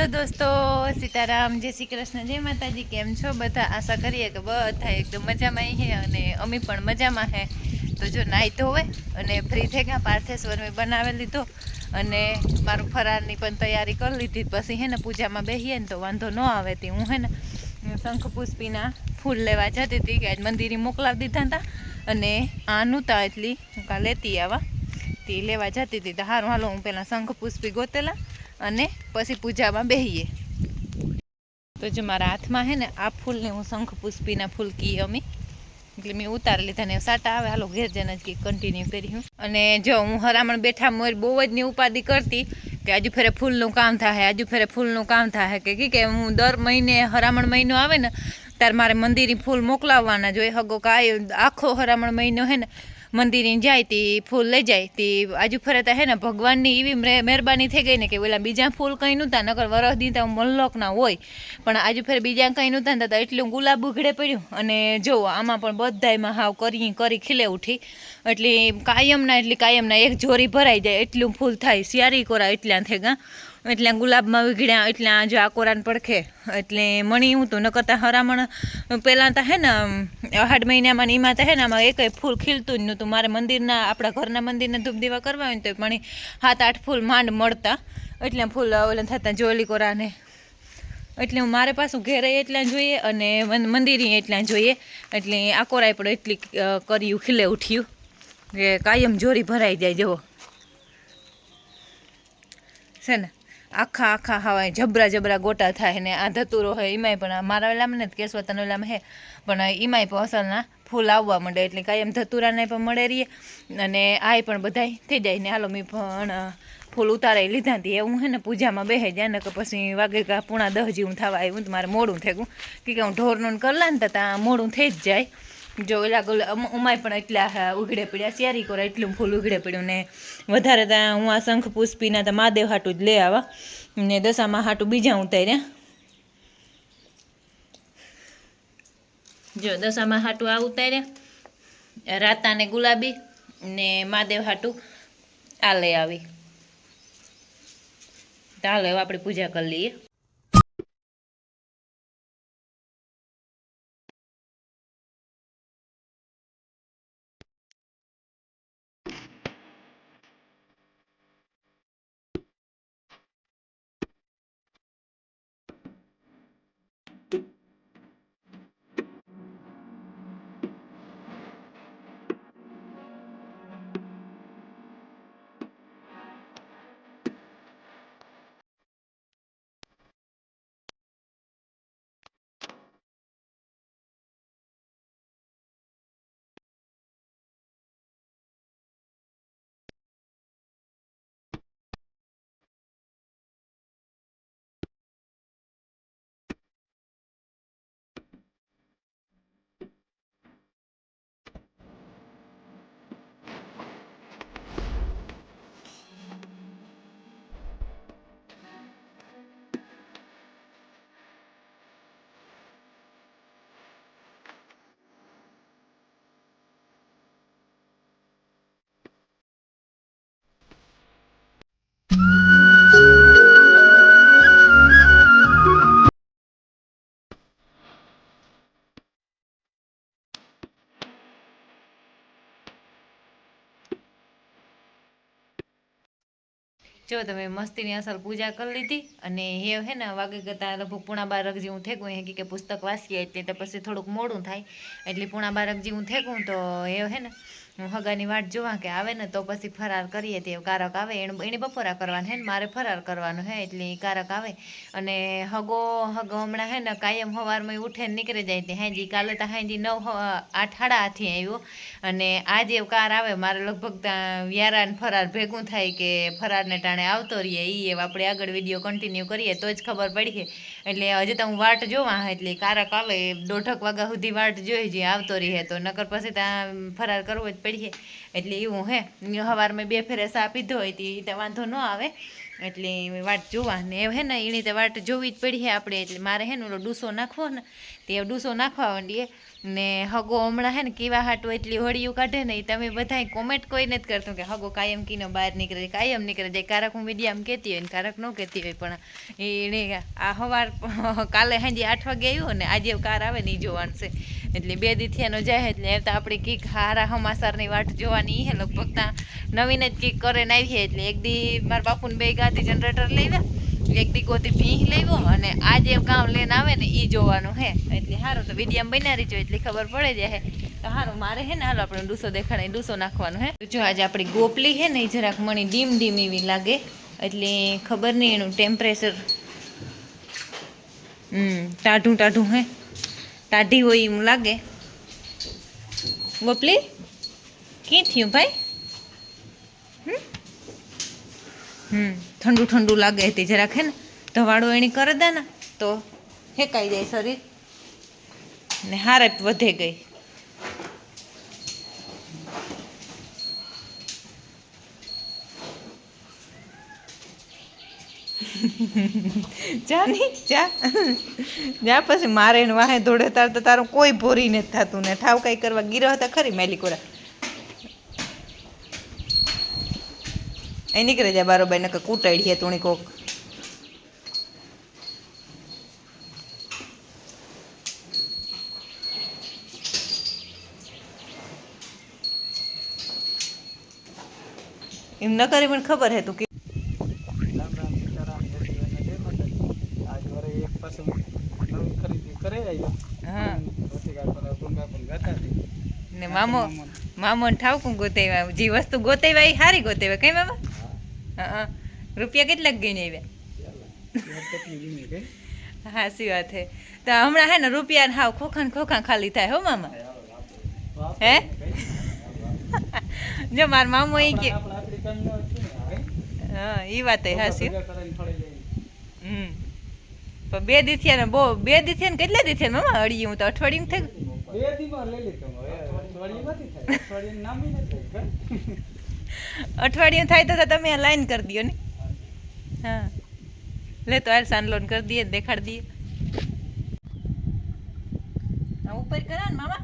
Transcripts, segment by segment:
Hello દોસ્તો, સીતારામ, જય શ્રી કૃષ્ણ, જય માતાજી, કેમ છો? બધા આશા કરીએ કે બધા એકદમ મજામાં છે અને અમે પણ મજામાં હે. તો જો નાહી ધોવે અને ફ્રી થઈ ગયા પાર્થેશ્વર મેં બનાવી લીધો અને મારું ફરારની પણ તૈયારી કરી લીધી. પછી હે ને પૂજામાં બેસીએ ને તો વાંધો ન આવે તે હું હે ને શંખ પુષ્પીના ફૂલ લેવા જતી હતી કે આજ મંદિરે મોકલાવી દીધા હતા અને આ તા એટલી હું કાં લેતી આવા તે લેવા જતી હતી. તો હારું, હાલો, હું પહેલાં શંખ પુષ્પી ગોતેલા અને પછી પૂજામાં બેહીએ. તો જો મારા હાથમાં હે ને આ ફૂલને હું શંખ પુષ્પીના ફૂલ કી અમે. એટલે મેં ઉતારી લીધા ને સાટા આવે, હાલો ઘેર જઈને જ કન્ટિન્યુ કર્યું અને જો હું હરામણ બેઠા મોર બહુ જ ની ઉપાધિ કરતી કે આજુ ફેરે ફૂલનું કામ થાય આજુ ફેરે ફૂલનું કામ થાય કે કી કે હું દર મહિને હરામણ મહિનો આવે ને, ત્યારે મારે મંદિરે ફૂલ મોકલાવવાના જોઈએ હગો કાંઈ આખો હરામણ મહિનો હે ને મંદિરે જાય તે ફૂલ લઈ જાય. તે આજુ તો હે ને, ભગવાનની એવી મહેરબાની થઈ ગઈ ને કે ઓલા બીજા ફૂલ કંઈ નહોતા, નકર વરસ દીધા મલ્લોકના હોય. પણ આજુ ફેર બીજા કંઈ નહોતા ને એટલું ગુલાબ ઉઘડે પડ્યું. અને જો, આમાં પણ બધાયમાં હાવ કરી કરી ખીલે ઉઠી. એટલે કાયમના એટલે કાયમના એક જોરી ભરાઈ જાય, એટલું ફૂલ થાય. સિયારી કોરા એટલા થઈ ગયા એટલા ગુલાબમાં ઉઘડ્યા એટલા જો આ કોરાને પડખે. એટલે મણી હું તો ન કરતા હરામણ. પહેલાં તો હે ને અહાડ મહિનામાં ને એમાં તો હે ને, આમાં એક ફૂલ ખીલતું જ નહોતું. મારે મંદિરના, આપણા ઘરના મંદિરના ધૂપ દીવા કરવા હોય ને તો મણી સાત આઠ ફૂલ માંડ મળતા. એટલે ફૂલ ઓલા થતા જોલી કોરાને. એટલે હું મારે પાછું ઘેરે એટલા જોઈએ અને મંદિરે એટલા જોઈએ. એટલે આ કોરાય પણ એટલી કર્યું, ખીલે ઉઠ્યું. કે કાયમ જોરી ભરાઈ જાય જેવો છે ને? આખા આખા હવાય જબરા જબરા ગોટા થાય ને આ ધતુરો હોય એમાંય પણ મારા ઓલામાં ને કેશવતન વેલામાં હે. પણ એમાંય પણ અસલના ફૂલ આવવા માંડે, એટલે કાયમ ધતુરાને પણ મળે રહીએ. અને આય પણ બધાય થઈ જાય ને, હાલો મેં પણ ફૂલ ઉતારાઈ લીધા હતી એવું હે ને પૂજામાં બેહે જાય ને કે પછી વાગે કા પૂણા દહ જેવું થવા આવ્યું તો મારે મોડું થઈ ગયું. કે હું ઢોરનું કરલા ને તો ત્યાં મોડું થઈ જ જાય. જો ઓલા ગોલ ઉમાય પણ એટલા ઉઘડે પડ્યા શિયારી કોરા એટલું ફૂલ ઉઘડે પડ્યું ને વધારે ત્યાં હું આ શંખ પુષ્પીના તો મહાદેવ હાટું જ લઈ આવા. ને દશામાં હાટું બીજા ઉતાર્યા. જો દશામાં હાટું આ ઉતાર્યા. રાતા ને ગુલાબી ને મહાદેવ હાટું આ લઈ આવી. તો હાલો આપણે પૂજા કરી લઈએ. જો તમે મસ્તીની અસલ પૂજા કરી લીધી અને એ હે ને વાગે કરતા લગભગ પૂણા બારક જેવું થેકું હે કે પુસ્તક વાંચીએ તો પછી થોડુંક મોડું થાય. એટલે પૂણા બારકજી હું થેકું તો એ હે ને હું હગાની વાટ જોવા કે આવે ને તો પછી ફરાર કરીએ તે કારક આવે. એને એને બપોરા કરવાનું હે ને મારે ફરાર કરવાનું હે એટલે એ કારક આવે. અને હગો હગો હમણાં હે ને કાયમ સવારમાં ઉઠે નીકળી જાય તે હાજી. કાલે તો હાજી નવ આઠ સાડા આઠે આવ્યો. અને આજે કાર આવે. મારે લગભગ ત્યાં વ્યારા ને ફરાર ભેગું થાય કે ફરારને ટાણે આવતો રહીએ. એ આપણે આગળ વીડિયો કન્ટિન્યુ કરીએ તો જ ખબર પડી એટલે હજી તો હું વાટ જોવા એટલે કારક આવે દોઢક વાગ્યા સુધી વાટ જોઈ જે આવતો રહે તો નકર પછી ત્યાં ફરાર કરવો જ પડીએ. એટલે એવું હે. સવારમાં બે ફેરે સા પીધો હોય તે તો વાંધો ન આવે. એટલે વાટ જોવા ને હે ને એની તો વાટ જોવી જ પડી હે આપણે, એટલે મારે હે ને ઓલો ડૂસો નાખવો ને, તે ડૂસો નાખવા માંડીએ. ને હગો હમણાં હે ને કેવા હાટું એટલી હોળીયું કાઢે ને તમે બધાય કોમેન્ટ કોઈ નથી કરતું કે હગો કાયમ કીનો બહાર નીકળે, કાયમ નીકળે. જાય કારક હું મીડિયામાં કહેતી હોય ને કારક ન કહેતી હોય, પણ એને આ હવાર કાલે સાંજે આઠ વાગે આવ્યું ને આજે કાર આવે ને એ જોવાનું છે. એટલે બે દીથિયાનો જાય, એટલે એ તો આપણે કીક હારા હમાસારની વાટ જોવાની હે, લગભગ ત્યાં નવીન જ કીક કરે ને આવીએ એટલે એક દી મારા બાપુને બે ગાતી જનરેટર લેવા એક દી ગોતી ભીંહ લેવો અને આજે કામ લઈને આવે ને એ જોવાનું હે. એટલે સારું તો વિડીયામ બનાવી જો એટલે ખબર પડે જાય તો સારું મારે હે ને હાલો આપણે ડૂસો દેખાડે, ડૂસો નાખવાનું હે. જો આજે આપણી ગોપલી હે ને એ જરાક મણી ડીમ ડીમ એવી લાગે, એટલે ખબર નહીં એનું ટેમ્પરેચર હમ, ટાઢું ટાઢું હે. ટાઢી હોય એમ લાગે. ગોપલી, ક્યાં થયું ભાઈ? ઠંડુ ઠંડુ લાગે તે જરાક, હે ને? ધવાડો એની કરે દે ને, તો હેકાઈ જાય શરીર. ને હારત વધે ગઈ. જા નહીં જા. જા પછી મારે વાહે ધોડે તાર તો તારું કોઈ ભોરી નથી થતું ને. ઠાવ કાંઈ કરવા ગીરો હતા ખરી મેલી કોરા. અહીં નીકળી જાય બારોબાઈ નકર કૂટાડી હે તુણી કોક. એમ ન કરી પણ ખબર હે તું કે ને મામો મામો ઠાવકું ગોતાવ્યા જે વસ્તુ ગોતાવ્યા એ સારી ગોતાવ્યા કઈ મામા? હા રૂપિયા કેટલાક ગઈને આવ્યા? હાસી વાત હે. તો હમણાં હે ને રૂપિયા હાવ ખોખાન ખોખા ખાલી થાય હો મામા. હે? જો માર મામો એ કે હા એ વાત હે હાસી. હમ. પણ બે દીથિયા ને બહુ બે દીથિયા ને કેટલા દીથિયા મામા? અડી હું તો અઠવાડિયું થઈ બે દીમાં લઈ લીધું અઠવાડિયું નથી થાય. અઠવાડિયું નામી નથી થાય. અઠવાડિયું થાય તો તમે લાઈન કરી દો ને. હા. લે તો હાલ સાનલોન કરી દઈએ દેખાડી દઈએ. ઉપર કરા ને મામા.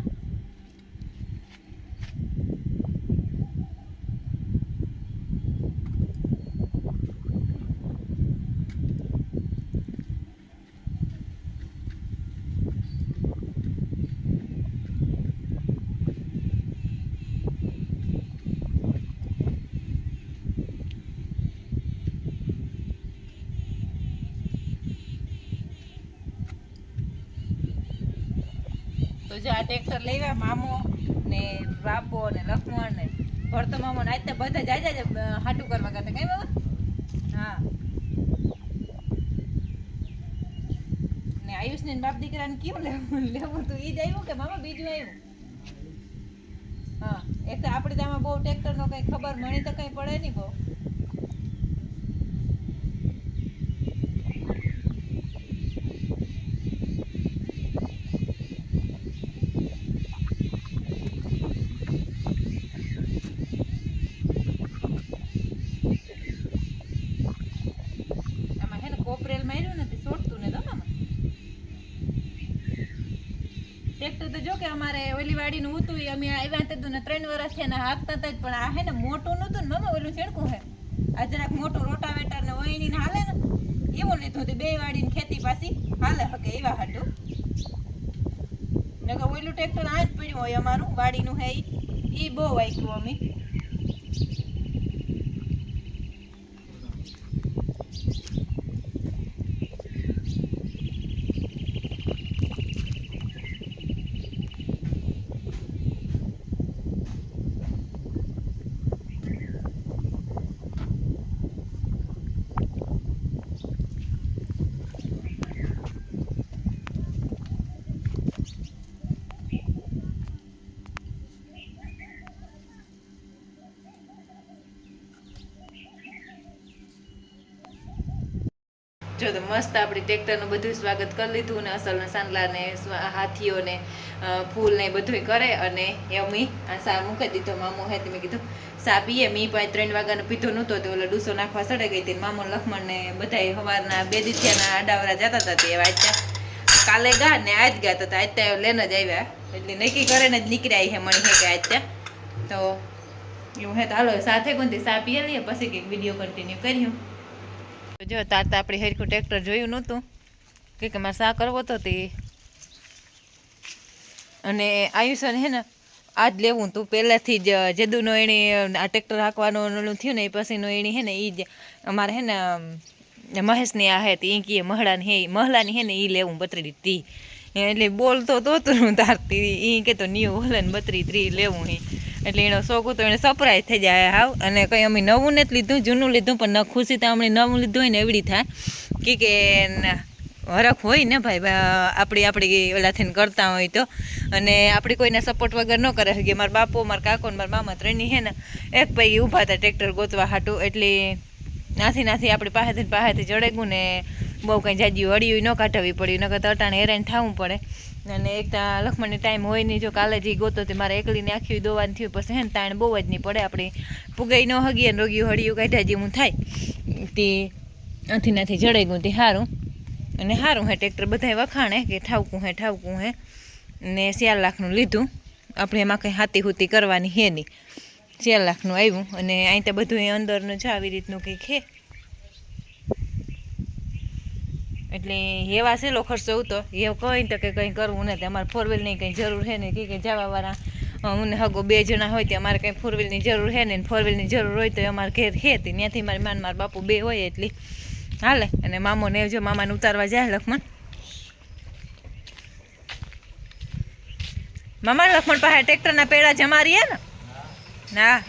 તો જો આ ટ્રેક્ટર લેવા મામો ને બાબો ને લક્ષ્મણ ને. ભરતો મામો ને આજતા બધા જાય જાય હાટું કરવા ગયા કઈ બાબા? હા. ને આયુષ ને બાપ દીકરાને કેવું લેવું? લેવું તું ઈ જ આવ્યું કે મામા બીજું આવ્યું? હા. એક તો આપણે તો આમાં બહુ ટ્રેક્ટરનો કઈ ખબર મણી તો કઈ પડે નહીં બહુ આમાં હે ને કોપરેલ માર્યું ને તે સોટતું ને તો મામા કે અમારે ઓલી વાડીનું હતું અમે આવ્યા હતા ને ત્રણ વર્ષ છે ને હાંકતા હતા પણ આ હે ને મોટું નતું ને મમ્મી ઓલું છેડકું હે. આ જરાક મોટું રોટાવેટર ને વહીની ને હાલે ને, એવું લીધું હતું, બે વાડીની ખેતી પાછી હાલે હકે એવા હાટું. નકર ઓલું ટ્રેક્ટર આ જ પડ્યું હોય અમારું, વાડીનું હે એ બહુ વાંચ્યું અમે. મસ્ત આપણી ટ્રેક્ટરનું બધું સ્વાગત કરી લીધું ને અસલને સાંદલાને હાથીઓને ફૂલને બધુંય કરે અને એ અમે આ સા મૂકી દીધો. મામો હે તમે કીધું સા પીએ મી પાસે ત્રણ વાગ્યાનો પીધો નહોતો તો ઓલો ડૂસો નાખવા સડે ગઈ હતી મામો લખમણને બધાય સવારના બે દીથિયાના આડાવરા જતા હતા તે વાંચ્યા કાલે ગયા ને આજ ગયા તો આજ ત્યાં લઈને જ આવ્યા. એટલે નક્કી કરીને જ નીકળ્યા છે મણી હે કે આજ ત્યાં. તો એવું હે તો હાલો, સાથે ગુંતી સા પીએ લઈએ પછી કંઈક વીડિયો કન્ટિન્યુ કર્યું જો, તાર તો આપણે હરખું ટ્રેક્ટર જોયું નહોતું. કે કે મારે શા કરવો હતો તે અને આયુષને હે ને, આજ લેવું તું. પહેલાંથી જ જદુનો એણે આ ટ્રેક્ટર હાંકવાનું થયું ને, એ પછીનો એણે હે ને એ જ અમારે હે ને મહેશની આ હે તે એ કહે મહડાની હે મહલાની હે ને એ લેવું બત્રી તી. એટલે બોલતો તો તું તારતી એ કે તો નીવ ઓલે ને બત્રી ત્રી લેવું હે એટલે એનો શોખ હતો, એને સરપ્રાઈઝ થઈ જાય હાવ. અને કંઈ અમે નવું નથી લીધું, જૂનું લીધું, પણ ન ખુશી તો અમને નવું લીધું હોય ને એવડી થાય. કે ન- હરખ હોય ને ભાઈ આપણી આપણી ઓલાથી કરતા હોય તો. અને આપણે કોઈને સપોર્ટ વગર ન કરે કે મારા બાપુ, મારા કાકો ને મારા મામા ત્રણની હે ને, એક પૈકી ઊભા હતા ટ્રેક્ટર ગોતવા હાટું. એટલે નાથી નાથી આપણી પાસેથી ને પાસેથી જડેગું ને બહુ કંઈ જાજી અડિયું ન કાઢવી પડ્યું. નકર તો અટાણે હેરાન થવું પડે. અને એક ત્યાં લખમણની ટાઈમ હોય નહીં, જો કાલે જે ગોતો તે મારે એકલીને આખી દોવાનું થયું, પછી હે ને તાણ બહુ જ નહીં પડે આપણે. પુગાઈ ન હગીએ ને રોગ્યું હળિયું કાઢ્યા જેવું થાય. તે આથી નાથી ગયું તે સારું અને સારું હે ટ્રેક્ટર બધાય વખાણે કે ઠાવકું હે ઠાવકું હે. ને ચાર લાખનું લીધું. આપણે એમાં કંઈ હાતી હુતી કરવાની હે નહીં. ચાર લાખનું આવ્યું અને અહીં તો બધું એ અંદરનું છે આવી રીતનું કંઈક હે. એટલે હેવા સેલો ખર્ચો હતો. હેવ કંઈ તો કે કંઈ કરવું નથી અમારે ફોર વ્હીલની કંઈ જરૂર છે ને કે જવાવાળા મને હગો બે જણા હોય તો અમારે કંઈ ફોર વ્હીલની જરૂર છે ને ફોર વ્હીલની જરૂર હોય તો અમારે ઘેર છે તે ત્યાંથી મારી માન મારા બાપુ બે હોય એટલી. હાલે, અને મામોને જો મામાને ઉતારવા જાય લખમણ. મામા લખમણ પાસે ટ્રેક્ટરના પેડા જમારીએ ને? ના.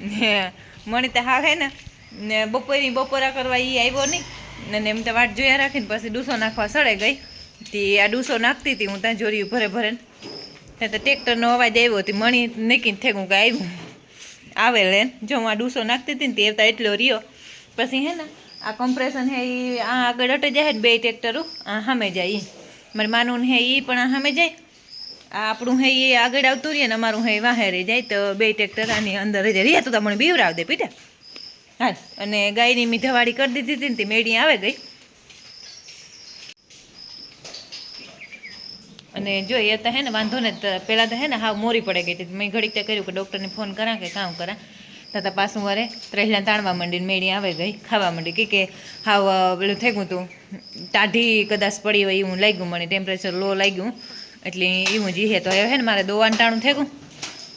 ને મણી તો હે ને. ને બપોરની બપોરા કરવા એ આવ્યો નહીં. અને એમ તો વાટ જોયા રાખીને પછી ડૂસો નાખવા સડે ગઈ. તે આ ડૂસો નાખતી હતી, હું ત્યાં જોરી ભરે ભરે ત્યાં તો ટ્રેક્ટરનો અવાજ આવ્યો હતી મણી નીકળીને થેગું કે આવ્યું. આવે લે, જો હું આ ડૂસો નાખતી હતી ને તે તો એટલો રહ્યો. પછી હે ને, આ કમ્પ્રેશન હે એ આ આગળ અટે જાય ને બે ટ્રેક્ટરો આ સામે જાય મારે માનું હે એ પણ આ સામે જાય. આ આપણું હે એ આગળ આવતું રહીએ ને અમારું હે વાહે રહી જાય તો બે ટ્રેક્ટર આની અંદર રહી. જાય રહ્યા તો તમને બીવરાવ દે પીટા. હા અને ગાયની મીધાવાળી કરી દીધી હતી ને તે મેળી આવે ગઈ. અને જો એ તો હે ને, વાંધો ને પહેલાં તો હે ને હાવ મોરી પડે ગઈ હતી. મેં ઘડીક તો કર્યું કે ડૉક્ટરને ફોન કરા કે કામ કરા. તથા પાછું વરે ત્રેહલા તાણવા માંડીને મેળી આવે ગઈ, ખાવા માંડી. કે કે હાવ પેલું થઈ ગયું હતું ટાઢી કદાચ પડી હોય એવું લાગ્યું મને ટેમ્પરેચર લો લાગ્યું. એટલે એવું જ હે, તો હવે હે ને મારે દોવાનું ટાણું થઈ ગયું.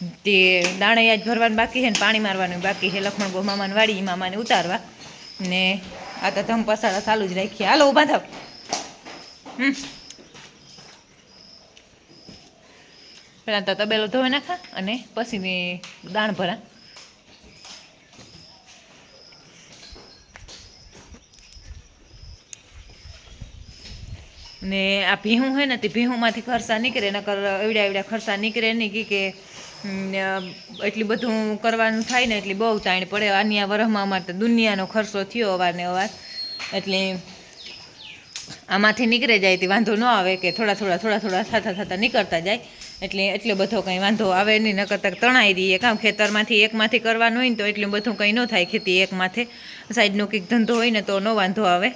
તે દાણે જ ભરવાનું બાકી છે ને પાણી મારવાનું બાકી છે. લખમણ ગો મામાને વાળી મામાને ઉતારવા. ને આ તો ધમ પસાડા ચાલુ જ રાખીએ હાલો, ઊભા થાવ. હમ. તો તબેલો ધોઈ નાખા અને પછી દાણ ભરા. ને આ ભીહું હોય ને તે ભીહુંમાંથી ખરસા નીકળે, નકર એવડા એવડા ખરસા નીકળે નહીં કે એટલી બધું કરવાનું થાય ને એટલી બહુ તાણ પડે. આની આ વરહમાં અમારે તો દુનિયાનો ખર્ચો થયો અવારને અવાર. એટલે આમાંથી નીકળે જાય તે વાંધો ન આવે કે થોડા થોડા થોડા થોડા થતા થતા નીકળતા જાય. એટલે એટલો બધો કંઈ વાંધો આવે નહીં, નકર તક તણાઈ દઈએ કામ ખેતરમાંથી એકમાંથી કરવાનું હોય ને તો એટલું બધું કંઈ ન થાય ખેતી એકમાંથી. સાઈડનો કંઈક ધંધો હોય ને તો ન વાંધો આવે.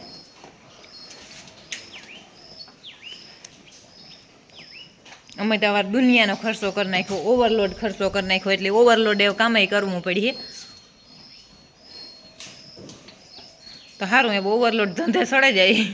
અમે તો દુનિયાનો ખર્ચો કરી નાખ્યો ઓવરલોડ ખર્ચો કરી નાખ્યો, એટલે ઓવરલોડ એવું કામય કરવું પડીએ. તો સારું એવું ઓવરલોડ ધંધે સડે જાય.